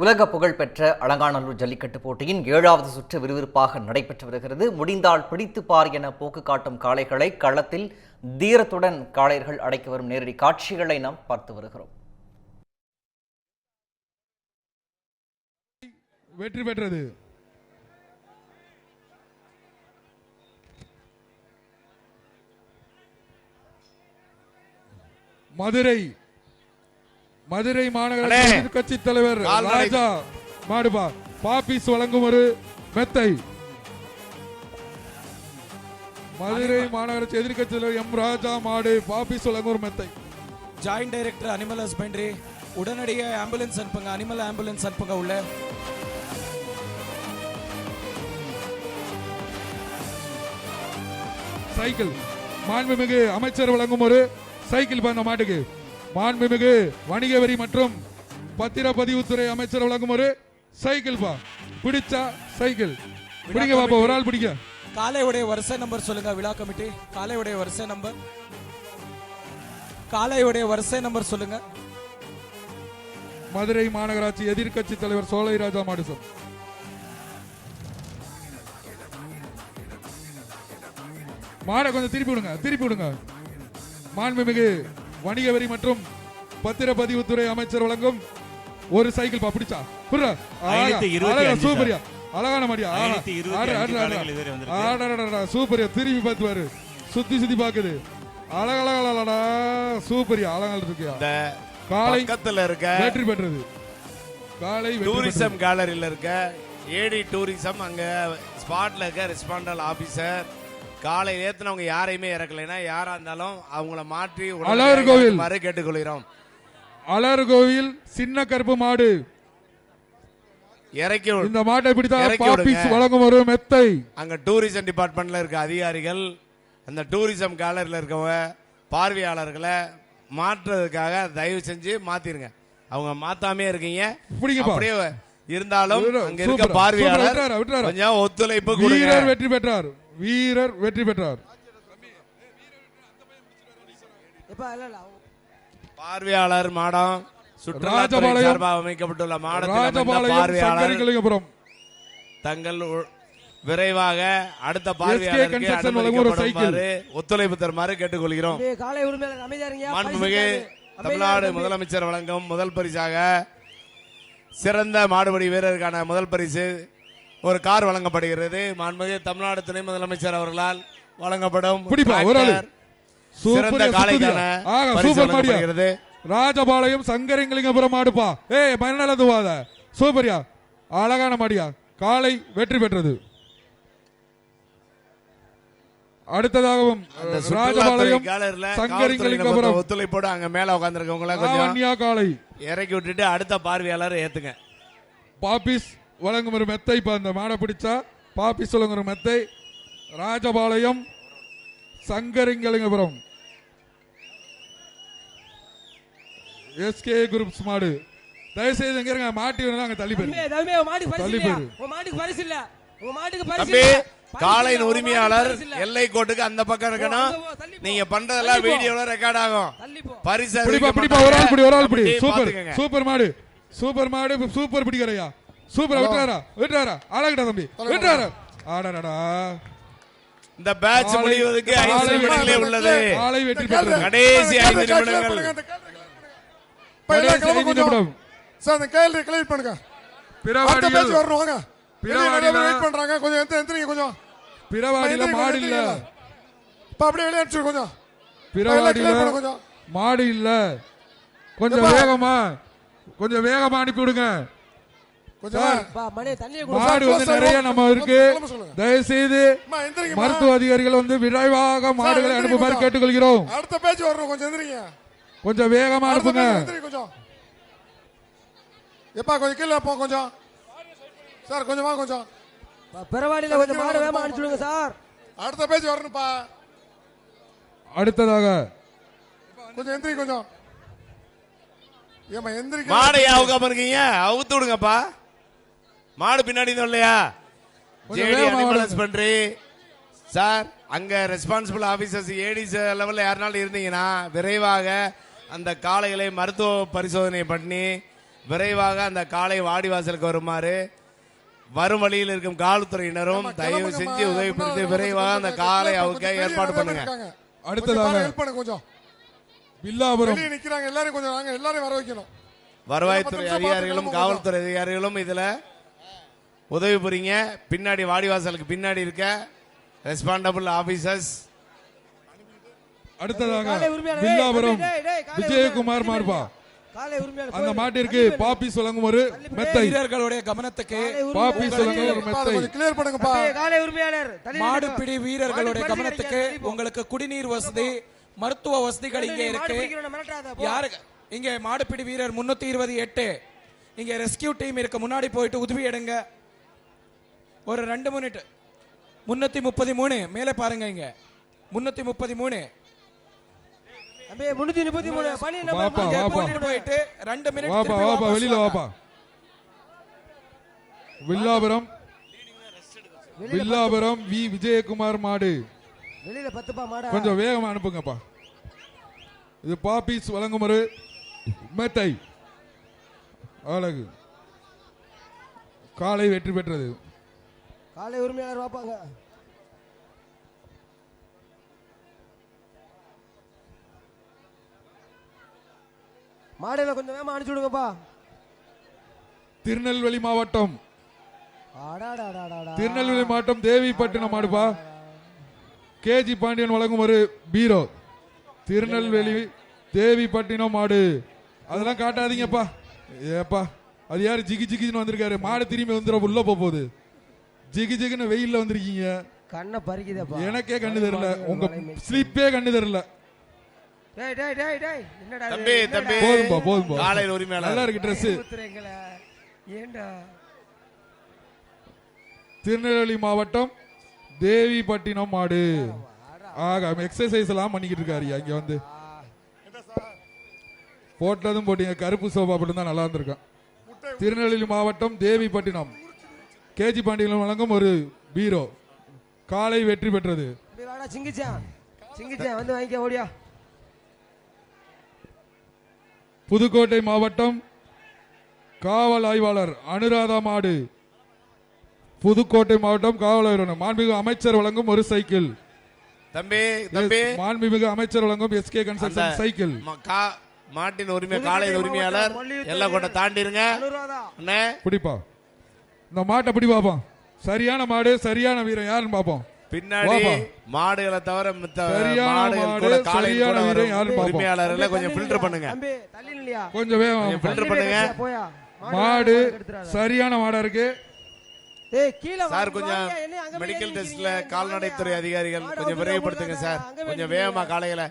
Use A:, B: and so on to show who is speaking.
A: உலக புகழ்பெற்ற அலங்காநல்லூர் ஜல்லிக்கட்டு போட்டியின் ஏழாவது சுற்று விறுவிறுப்பாக நடைபெற்று வருகிறது. முடிந்தால் பிடித்து பார் என போக்கு காட்டும் காளைகளை களத்தில் தீரத்துடன் காளையர்கள் அடைக்க வரும் நேரடி காட்சிகளை நாம் பார்த்து வருகிறோம்.
B: வெற்றி பெற்றது. மதுரை மதுரை மாநகர. கட்சி தலைவர். ராஜா மாடுபா பாபிஸ் வழங்கும் ஒரு மெத்தை. மதுரை மாநகராட்சி எதிர்க்கட்சி தலைவர் எம் ராஜா மாடு பாபிஸ் வழங்கும் ஒரு மெத்தை.
C: ஜாயிண்ட் டைரக்டர் அனிமல் ஹஸ்பண்ட்ரி உடனடியாக ஆம்புலன்ஸ் அனுப்புங்க. அனிமல் ஆம்புலன்ஸ் அனுப்புங்க உள்ள.
B: சைக்கிள். மாண்புமிகு அமைச்சர் வழங்கும் ஒரு சைக்கிள் பா இந்த மாட்டுக்கு. மாண்புமிகு வணிக வரி மற்றும் பத்திரப்பதிவுத்துறை அமைச்சர் வழங்கும் ஒரு சைக்கிள் பா. பிடிச்சா சைக்கிள். பிடிங்க பாப்பா ஒரு ஆள் பிடிங்க.
C: காளையுடைய வரிசை நம்பர் சொல்லுங்க விழா கமிட்டி. காளையுடைய வரிசை நம்பர். காளையுடைய வரிசை நம்பர் சொல்லுங்க.
B: மதுரை மாநகராட்சி எதிர்க்கட்சி தலைவர் சோலை ராஜா மாடு சார் மாடை கொஞ்சம் திருப்பி விடுங்க திருப்பி விடுங்க. மாண்புமிகு வணிக வரி மற்றும் பத்திரப்பதிவுத்துறை அமைச்சர் வழங்கும் ஒரு சைக்கிள் பா பிடிச்சா? சூப்பரியா. அழகான மாடியா சூப்பரியா. திரும்பி பார்த்து பாரு சுத்தி சுத்தி பாக்குது அழகழகடா சூப்பரியா. அழகால இருக்கியா காலை
D: பக்கத்துல இருக்க
B: வெற்றி பெற்றது. காலை
D: டூரிசம். கேலரியில இருக்க ஏடி டூரிசம் அங்க ஸ்பாட்ல இருக்க ரெஸ்பாண்டல் ஆபீசர் காலை ஏத்துனவங்க யாரையுமே இறக்கலைன்னா யாரா இருந்தாலும் அவங்கள மாற்றி
B: அழகர் கோவில்.
D: இறக்குமாறு கேட்டுக்கொள்கிறோம்
B: அலர் கோவில் சின்ன கருப்பு மாடு
D: இறக்கி விடு-
B: இந்த மாட்டை பிடித்தா
D: இறக்கி
B: பாப்பிஸ்
D: விடுங்க.
B: வழங்கும் ஒரு மெத்தை
D: அங்க டூரிசம் டிபார்ட்மெண்ட்ல இருக்க அதிகாரிகள் அந்த டூரிசம் கேலரியில இருக்கவங்க பார்வையாளர்களை மாற்றுறதுக்காக தயவு செஞ்சு மாத்திருங்க அவங்க மாத்தாமே இருக்கீங்க
B: பிடிங்கப்பா.
D: அப்படியே இருந்தாலும்
B: சூப்பர்,
D: அங்க இருக்க
B: சூப்பர்,
D: பார்வையாளர்
B: விட்டுறாரா, விட்டுறாரா.
D: கொஞ்சம் ஒத்துழைப்பு கொடுங்க
B: வீரர் வெற்றி பெற்றார் வீரர் வெற்றி பெற்றார்
D: பார்வையாளர் மாடம் சுற்றுலாத்துறை. சார்பாக அமைக்கப்பட்டுள்ள மாடத்தில் தங்கள் விரைவாக அடுத்த பார்வையாளருக்கு ஒத்துழைப்பு தருமாறு கேட்டுக்கொள்கிறோம். மாண்புமிகு. தமிழ்நாடு. முதலமைச்சர் வழங்கும் முதல் பரிசாக சிறந்த மாடுபடி வீரருக்கான முதல் பரிசு ஒரு கார் வழங்கப்படுகிறது. மாண்புமிகு தமிழ்நாடு துணை முதலமைச்சர் அவர்களால் வழங்கப்படும் சிறந்த
B: மாடியா
D: வழங்கப்படுகிறது.
B: ராஜபாளையம் சங்கரிங்கலிங்கபுரம் மாடுப்பா ஏய் மண்ணல துவாத சூப்பரியா. அழகான மாடியா. காலை வெற்றி பெற்றது. அடுத்ததாகவும் ராஜபாளையம் சங்கரிங்கலிங்கபுரம்
D: ஒத்துழைப்போடு அங்க மேல உட்கார்ந்திருக்கவங்கள கொஞ்சம்
B: காலை
D: இறக்கி விட்டுட்டு அடுத்த பார்வையாளர் ஏத்துங்க.
B: பாப்பிஸ் வழங்கும் ஒரு மெத்தை இப்ப அந்த மாடை பிடிச்சா வழங்கும் ஒரு மெத்தை ராஜபாளையம் சங்கரிங்கலிங்கபுரம் எஸ்கே குரூப்ஸ் மாடு தயவுசெய்து எங்க இருங்க மாட்டி வேணா அங்க தள்ளி போயிரு
E: மாட்டுக்கு பரிசு
B: தள்ளி
E: இல்லையா?
B: போயிரு.
E: உன் மாட்டுக்கு பரிசு இல்ல. உன் மாட்டுக்கு பரிசு
D: தம்பி
E: இல்ல. பரிசு
D: காளையின்
E: இல்ல. உன்
D: உரிமையாளர். எல்லை கோட்டுக்கு அந்த பக்கம் இருக்கணும். நீங்க பண்றதெல்லாம். வீடியோல ரெக்கார்ட் ஆகும்
E: தள்ளி போ.
D: பரிசு
B: பிடிப்பா பிடிப்பா ஒரு ஆள் பிடி ஒரு ஆள் பிடி. சூப்பர். சூப்பர் மாடு சூப்பர் மாடு சூப்பர் பிடிக்கிறையா சூப்பர் விட்டுறாரா? விட்டுறாரா? அழகிட்டா தம்பி. விட்டுறாரா? ஆடடடா.
D: இந்த பேட்ச் முடிவதற்கு ஐந்து நிமிடங்களே. உள்ளது.
B: காளை வெற்றி பெற்றது
D: கடைசி ஐந்து நிமிடங்கள்.
B: கடைசி ஐந்து நிமிடம்.
F: சார் அந்த கேள்வி கிளியர் பண்ணுங்க.
B: பிறவாடியில்
F: பேச்சு வரணும் வாங்க. வெயிட் பண்றாங்க. கொஞ்சம் எந்த எந்திரிங்க கொஞ்சம்.
B: பிறவாடியில மாடு இல்ல.
F: இப்ப அப்படியே வெளியே அடிச்சு கொஞ்சம்.
B: பிறவாடியில
F: கொஞ்சம்.
B: மாடு இல்ல கொஞ்சம்? வேகமா கொஞ்சம் வேகமா அனுப்பி விடுங்க மாடு வந்து நிறைய நம்ம இருக்கு. தயவு செய்து. மருத்துவ அதிகாரிகள் வந்து விரைவாக மாடுகளை அனுப்புமாறு
F: கொஞ்சம்.
B: கேட்டுக்கொள்கிறோம்.
F: அடுத்த பேச்சு வரணும் கொஞ்சம் எந்திரிங்க.
B: கொஞ்சம் வேகமா
F: அடுத்த
B: அனுப்புங்க.
F: கொஞ்சம். எப்பா கொஞ்சம் கீழே போ கொஞ்சம். சார் கொஞ்சம் வா கொஞ்சம்.
E: பா, பிறவாடியில கொஞ்சம் மாடு வேகமா அனுப்பிச்சு விடுங்க சார்.
F: அடுத்த பேச்சு வரணும்ப்பா.
B: அடுத்ததாக.
F: கொஞ்சம் எந்திரி கொஞ்சம். ஏமா எந்திரிக்க
D: மாடை அவுக்காம இருக்கீங்க? அவுத்து விடுங்கப்பா. மாடு பின்னாடி தான் இல்லையா
B: கொஞ்சம்
D: ஜேடி அனிமல். ஹஸ்பண்ட்ரி சார் அங்க ரெஸ்பான்சிபிள் ஆபீசர்ஸ் ஏடிஸ் லெவல்ல யாருனாலும் இருந்தீங்கன்னா விரைவாக அந்த காளைகளை மருத்துவ பரிசோதனை பண்ணி விரைவாக அந்த காலை வாடிவாசலுக்கு வருமாறு வரும் வழியில் இருக்கும் காவல்துறையினரும் தயவு. செஞ்சு உதவிப்படுத்தி
F: முன்னாடி
D: விரைவாக அந்த காலை அவுக்க ஏற்பாடு பண்ணுங்க.
B: அடுத்ததாக
F: கொஞ்சம் help பண்ணுங்க கொஞ்சம்.
B: வில்லாபுரம்.
F: வெளியே நிக்கிறாங்க எல்லாரும் கொஞ்சம் வாங்க எல்லாரும் வர வைக்கணும்.
D: வருவாய்த்துறை அதிகாரிகளும் காவல்துறை அதிகாரிகளும் இதுல உதவி புரியுங்க. பின்னாடி வாடிவாசலுக்கு பின்னாடி இருக்க ரெஸ்பாண்டபிள் ஆபீசர்ஸ்
B: அடுத்ததாக வில்லாபுரம் விஜயகுமார் மார்பா. அந்த மாட்டிற்கு பாப்பிஸ் வழங்கும் ஒரு மெத்தை.
C: வீரர்களுடைய கவனத்துக்கு
E: தள்ளி
B: வழங்கும் ஒரு மெத்தை
F: கிளியர் பண்ணுங்கப்பா.
E: காலை உரிமையாளர்
C: மாடுபிடி. வீரர்களுடைய கவனத்துக்கு உங்களுக்கு குடிநீர் வசதி மருத்துவ வசதிகள் இங்கே
E: மாடு
C: இருக்கு. யாரு? இங்க மாடுபிடி வீரர் முன்னூத்தி இருபது எட்டு. இங்க ரெஸ்கியூ டீம் இருக்கு. முன்னாடி போயிட்டு உதவி எடுங்க. ஒரு ரெண்டு மினிட் முன்னூத்தி முப்பத்தி மூணு. மேலே பாருங்க இங்க. முன்னூத்தி முப்பத்தி மூணு.
E: முன்னூத்தி முப்பத்தி மூணு, பணி.
C: போயிட்டு ரெண்டு மினிட்
B: வாப்பா வாப்பா வெளியில. வாப்பா. வில்லாபுரம். வில்லாபுரம் வி. விஜயகுமார் மாடு.
E: வெளியில பத்துப்பா மாடா.
B: கொஞ்சம் வேகமா அனுப்புங்கப்பா. இது பாப்பீஸ் வழங்கும் ஒரு மெத்தை அழகு. காலை வெற்றி பெற்றது.
E: காலை உரிமையாளர் வாப்பாங்க. மாடுகளை கொஞ்சம் வேகமா அனுப்பிச்சு விடுங்கப்பா.
B: திருநெல்வேலி மாவட்டம். திருநெல்வேலி மாவட்டம் தேவிப்பட்டினம் மாடுப்பா. கேஜி பாண்டியன் வழங்கும் ஒரு பீரோ. திருநெல்வேலி தேவிப்பட்டினம் மாடு. அதெல்லாம் காட்டாதீங்கப்பா. ஏப்பா அது யாரு? ஜிகி ஜிகின்னு வந்திருக்காரு. மாடு திரும்பி வந்துடும் உள்ள போக போகுது. ஜிகி ஜிகின்னு வெயில்ல வந்திருக்கீங்க.
E: கண்ணை பறிக்குதப்பா.
B: எனக்கே கண்ணு தெரியல. உங்க ஸ்லீப்பே கண்ணு தெரியல.
E: டேய் டேய் டேய் டேய். என்னடா இது?
D: தம்பி
E: என்னடா?
D: தம்பி.
B: போதும்பா போதும்பா.
D: காலையில் உரிமையாளர்
B: நல்லா இருக்கு
E: ஊத்துறீங்களே?
B: திருநெல்வேலி மாவட்டம் தேவிப்பட்டினம் மாடு. ஆக எக்ஸசைஸ் எல்லாம் பண்ணிக்கிட்டு இருக்காரு இங்க வந்து. போட்டதும் போட்டீங்க. கருப்பு சோபா போட்டு தான் நல்லா இருந்திருக்கான் திருநெல்வேலி மாவட்டம் தேவிப்பட்டினம். கேஜி பாண்டியன் வழங்கும் ஒரு பீரோ. காலை வெற்றி பெற்றது.
E: தம்பி வாடா சிங்கிச்சான். சிங்கிச்சான் வந்து வாங்கிக்க ஓடியா.
B: புதுக்கோட்டை மாவட்டம் காவல் ஆய்வாளர் அனுராதா மாடு. புதுக்கோட்டை மாவட்டம் காவல் ஆய்வாளர். மாண்புமிகு அமைச்சர் வழங்கும் ஒரு சைக்கிள்.
D: தம்பி தம்பி.
B: மாண்புமிகு அமைச்சர் வழங்கும் எஸ்கே
D: அந்த
B: கன்ஸ்ட்ரக்ஷன் சைக்கிள்
D: கா- மாட்டின் உரிமை காலையில் உரிமையாளர். எல்லாம் கொண்ட தாண்டிருங்க.
E: அனுராதா.
D: அண்ணே.
B: பிடிப்பா இந்த மாட்டை பிடி பார்ப்போம். சரியான மாடு சரியான வீரன். யாருன்னு பார்ப்போம்.
D: பின்னாடி. மாடுகளை தவிர வரும். உரிமையாளர்களை கொஞ்சம் ஃபில்டர் பண்ணுங்க.
E: தம்பி தள்ளி இல்லையா
B: கொஞ்சம் வேகம்
D: filter பண்ணுங்க.
B: மாடு சரியான மாடா இருக்கு.
E: ஏய் கீழ வா-
D: சார் கொஞ்சம் மெடிக்கல் டெஸ்ட்ல? கால்நடைத்துறை. அதிகாரிகள் கொஞ்சம் விரைவுபடுத்துங்க சார். கொஞ்சம். வேகமா காலையில